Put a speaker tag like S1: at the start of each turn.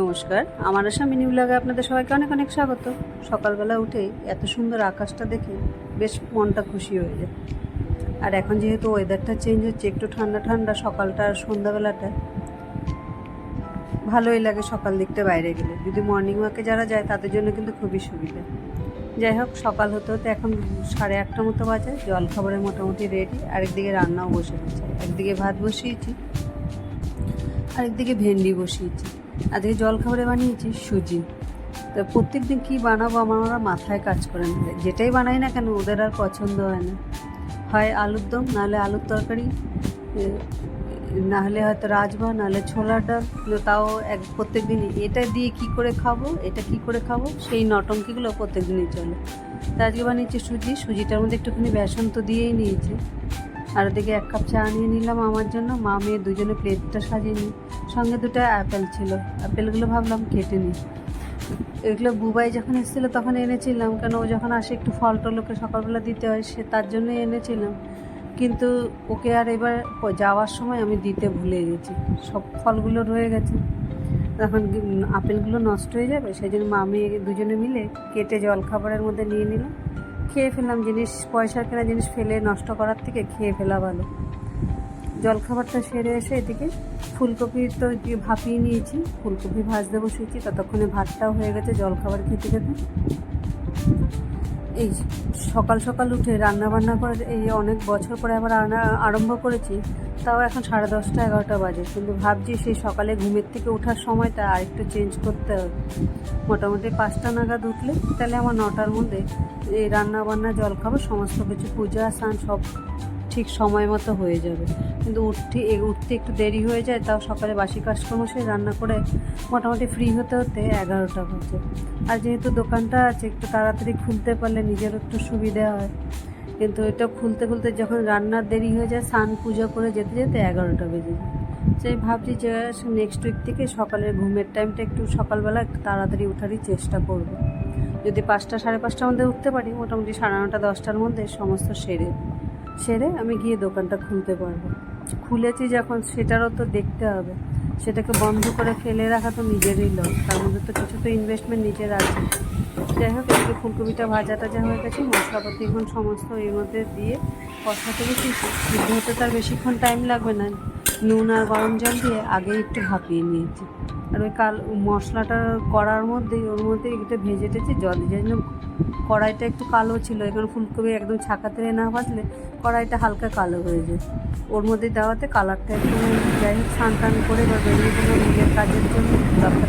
S1: নমস্কার, আমার আশা মিনি ব্লগে আপনাদের সবাইকে অনেক অনেক স্বাগত। সকালবেলা উঠে এত সুন্দর আকাশটা দেখে বেশ মনটা খুশি হয়ে যায়। আর এখন যেহেতু ওয়েদারটা চেঞ্জ হচ্ছে, একটু ঠান্ডা ঠান্ডা সকালটা আর সন্ধ্যাবেলাটা, ভালোই লাগে সকাল দিকটা বাইরে গেলে। যদি মর্নিং ওয়াকে যারা যায়, তাদের জন্য কিন্তু খুবই সুবিধা। যাই হোক, সকাল হতে হতে এখন সাড়ে আটটা মতো বাজে জল খাবারের মোটামুটি রেডি আরেকদিকে রান্নাও বসে গেছে। একদিকে ভাত বসিয়েছি আরেকদিকে ভেন্ডি বসিয়েছি। আজকে জল খাবারে বানিয়েছি সুজি। তো প্রত্যেক দিন কী বানাবো আমার ওরা মাথায় কাজ করে না। যেটাই বানাই না কেন ওদের আর পছন্দ হয় না। হয় আলুর দম, নাহলে আলুর তরকারি নাহলে হয়তো রাজমা, নাহলে ছোলার ডাল। তাও এক প্রত্যেক দিনই এটা দিয়ে কি করে খাব, এটা কি করে খাব, সেই নটঙ্কিগুলো প্রত্যেক দিনই চলে। তা আজকে বানিয়েছি সুজি। সুজিটার মধ্যে একটুখানি বেসন তো দিয়েই নিয়েছি। আর ওদিকে এক কাপ চা নিয়ে নিলাম আমার জন্য। মা, মেয়ে দুজনে প্লেটটা সাজিয়ে নিই সঙ্গে দুটো অ্যাপেল ছিল। অ্যাপেলগুলো ভাবলাম কেটে নিই। এগুলো বুবাই যখন এসেছিল তখন এনেছিলাম। কেন ও যখন আসে একটু ফল টল ওকে সকালবেলা দিতে হয়, সে তার জন্যই এনেছিলাম। কিন্তু ওকে আর এবার যাওয়ার সময় আমি দিতে ভুলে গেছি। সব ফলগুলো রয়ে গেছে। তখন আপেলগুলো নষ্ট হয়ে যাবে? সেই জন্য মা, মেয়ে দুজনে মিলে কেটে জল খাবারের মধ্যে নিয়ে নিলাম। খেয়ে ফেললাম জিনিস, পয়সা কেনা জিনিস ফেলে নষ্ট করার থেকে খেয়ে ফেলা ভালো। জলখাবারটা সেরে এসে এদিকে ফুলকপি তো ভাপিয়ে নিয়েছি, ফুলকপি ভাজতে বসিয়েছি ততক্ষণে ভাতটাও হয়ে গেছে, জলখাবার খেতে খেতে। এই সকাল সকাল উঠে রান্না বান্না করে, এই অনেক বছর পরে আবার আনা আরম্ভ করেছি তাও এখন সাড়ে দশটা, এগারোটা বাজে। কিন্তু ভাবছি সেই সকালে ঘুমের থেকে ওঠার সময়টা আরেকটু চেঞ্জ করতে হবে। মোটামুটি পাঁচটা নাগাদ উঠলে তাহলে আমার নটার মধ্যে এই রান্না বান্না জলখাবার সমস্ত কিছু, পূজা, স্নান সব ঠিক সময় মতো হয়ে যাবে। কিন্তু উঠতে উঠতে একটু দেরি হয়ে যায়, তাও সকালে বাসি কাজকর্ম সে রান্না করে মোটামুটি ফ্রি হতে হতে এগারোটা বাজে। আর যেহেতু দোকানটা আছে, একটু তাড়াতাড়ি খুলতে পারলে নিজেরও একটু সুবিধা হয়। কিন্তু এটা খুলতে খুলতে যখন রান্নার দেরি হয়ে যায়, স্নান পুজো করে যেতে যেতে এগারোটা বেজে যায়। সেই ভাবছি যে নেক্সট উইক থেকে সকালের ঘুমের টাইমটা একটু সকালবেলা একটু তাড়াতাড়ি ওঠারই চেষ্টা করব। যদি পাঁচটা, সাড়ে পাঁচটার মধ্যে উঠতে পারি, মোটামুটি সাড়ে নটা, দশটার মধ্যে সমস্ত সেরে সেরে আমি গিয়ে দোকানটা খুলতে পারব। খুলেছি যখন, সেটারও তো দেখতে হবে। সেটাকে বন্ধ করে ফেলে রাখা তো নিজেরই লস তার মধ্যে তো কিছু তো ইনভেস্টমেন্ট নিজের আছে। যাই হোক এদিকে ফুলকপিটা ভাজাটা যা হয়ে গেছে, মশলাপাতি এখন সমস্ত এর মধ্যে দিয়ে কষাটা বেশি সিদ্ধ হতে তার বেশিক্ষণ টাইম লাগবে না। নুন আর গরম জল দিয়ে আগে একটু ভাপিয়ে নিয়েছি। আর ওই কাল মশলাটা করার মধ্যেই, ওর মধ্যে একটু ভেজে টেছে জল দিয়ে জন্য কড়াইটা একটু কালো ছিল, এখানে ফুলকপি একদম ছাকাতে না ভাজলে কড়াইটা হালকা কালো হয়ে যায়। ওর মধ্যে দেওয়াতে কালারটা একটু যাই হোক স্নান টান করে বা বেরিয়ে কোনো নিজের কাজের জন্য দরকার